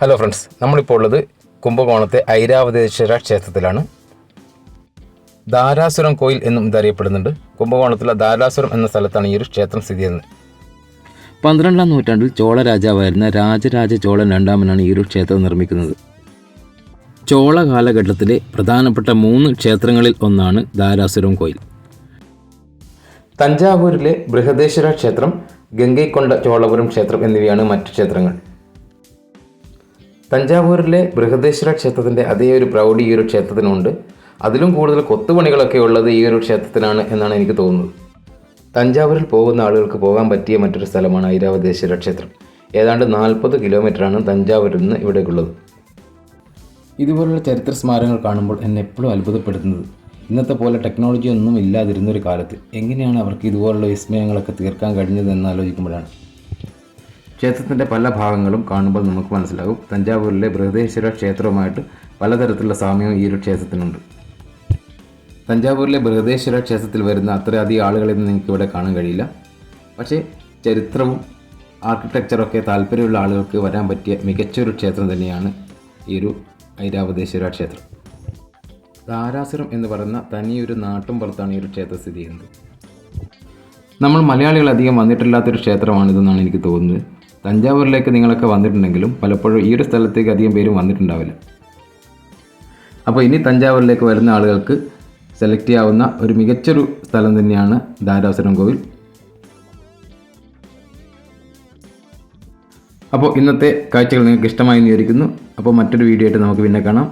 Hello friends നമ്മളിപ്പോൾ ഉള്ളത് കുംഭകോണത്തെ ഐരാവതേശ്വര ക്ഷേത്രത്തിലാണ്. ധാരാസുരം കോയിൽ എന്നും ഇതറിയപ്പെടുന്നുണ്ട്. കുംഭകോണത്തിലെ ധാരാസുരം എന്ന സ്ഥലത്താണ് ഈ ഒരു ക്ഷേത്രം സ്ഥിതി ചെയ്യുന്നത്. പന്ത്രണ്ടാം നൂറ്റാണ്ടിൽ ചോള രാജാവായിരുന്ന രാജരാജ ചോളൻ രണ്ടാമനാണ് ഈ ഒരു ക്ഷേത്രം നിർമ്മിക്കുന്നത്. ചോള കാലഘട്ടത്തിലെ പ്രധാനപ്പെട്ട മൂന്ന് ക്ഷേത്രങ്ങളിൽ ഒന്നാണ് ധാരാസുരം കോയിൽ. തഞ്ചാവൂരിലെ ബൃഹദേശ്വര ക്ഷേത്രം ഗംഗൈക്കൊണ്ട ചോളപുരം ക്ഷേത്രം എന്നിവയാണ് മറ്റു ക്ഷേത്രങ്ങൾ. തഞ്ചാവൂരിലെ ബൃഹദേശ്വര ക്ഷേത്രത്തിന്റെ അതേ ഒരു പ്രൗഢി ഈ ഒരു ക്ഷേത്രത്തിനുണ്ട്. അതിലും കൂടുതൽ കൊത്തുപണികളൊക്കെ ഉള്ളത് ഈ ഒരു ക്ഷേത്രത്തിനാണ് എന്നാണ് എനിക്ക് തോന്നുന്നത്. തഞ്ചാവൂരിൽ പോകുന്ന ആളുകൾക്ക് പോകാൻ പറ്റിയ മറ്റൊരു സ്ഥലമാണ് ഐരാവതേശ്വര ക്ഷേത്രം. ഏതാണ്ട് നാൽപ്പത് കിലോമീറ്ററാണ് തഞ്ചാവൂരിൽ നിന്ന് ഇവിടേക്കുള്ളത്. ഇതുപോലുള്ള ചരിത്ര സ്മാരകങ്ങൾ കാണുമ്പോൾ എന്നെ എപ്പോഴും അത്ഭുതപ്പെടുത്തുന്നത്. ഇന്നത്തെ പോലെ ടെക്നോളജി ഒന്നും ഇല്ലാതിരുന്നൊരു കാലത്ത് എങ്ങനെയാണ് അവർക്ക് ഇതുപോലുള്ള വിസ്മയങ്ങളൊക്കെ തീർക്കാൻ കഴിഞ്ഞത് എന്ന് ആലോചിക്കുമ്പോഴാണ്. ക്ഷേത്രത്തിന്റെ പല ഭാഗങ്ങളും കാണുമ്പോൾ നമുക്ക് മനസ്സിലാകും. തഞ്ചാവൂരിലെ ബൃഹദേശ്വര ക്ഷേത്രവുമായിട്ട് പലതരത്തിലുള്ള സാമ്യവും ഈ ഒരു ക്ഷേത്രത്തിനുണ്ട്. തഞ്ചാവൂരിലെ ബൃഹദേശ്വര ക്ഷേത്രത്തിൽ വരുന്ന അത്രയധികം ആളുകളെ നിങ്ങൾക്ക് ഇവിടെ കാണാൻ കഴിയില്ല. പക്ഷേ ചരിത്രവും ആർക്കിടെക്ചറൊക്കെ താല്പര്യമുള്ള ആളുകൾക്ക് വരാൻ പറ്റിയ മികച്ചൊരു ക്ഷേത്രം തന്നെയാണ് ഈ ഒരു ഐരാവതേശ്വര ക്ഷേത്രം. താരാസുരം എന്ന് പറയുന്ന തനിയൊരു നാട്ടും പുറത്താണ് ഈ ഒരു ക്ഷേത്രം സ്ഥിതി ചെയ്യുന്നത്. നമ്മൾ മലയാളികൾ അധികം വന്നിട്ടില്ലാത്തൊരു ക്ഷേത്രമാണിതെന്നാണ് എനിക്ക് തോന്നുന്നത്. തഞ്ചാവൂരിലേക്ക് നിങ്ങളൊക്കെ വന്നിട്ടുണ്ടെങ്കിലും പലപ്പോഴും ഈ ഒരു സ്ഥലത്തേക്ക് അധികം പേരും വന്നിട്ടുണ്ടാവില്ല. അപ്പോൾ ഇനി തഞ്ചാവൂരിലേക്ക് വരുന്ന ആളുകൾക്ക് സെലക്ട് ചെയ്യാവുന്ന ഒരു മികച്ചൊരു സ്ഥലം തന്നെയാണ് ധാരാസുരം കോവിൽ. അപ്പോൾ ഇന്നത്തെ കാഴ്ചകൾ നിങ്ങൾക്ക് ഇഷ്ടമായി എന്ന് വിചാരിക്കുന്നു. അപ്പോൾ മറ്റൊരു വീഡിയോ ആയിട്ട് നമുക്ക് പിന്നെ കാണാം.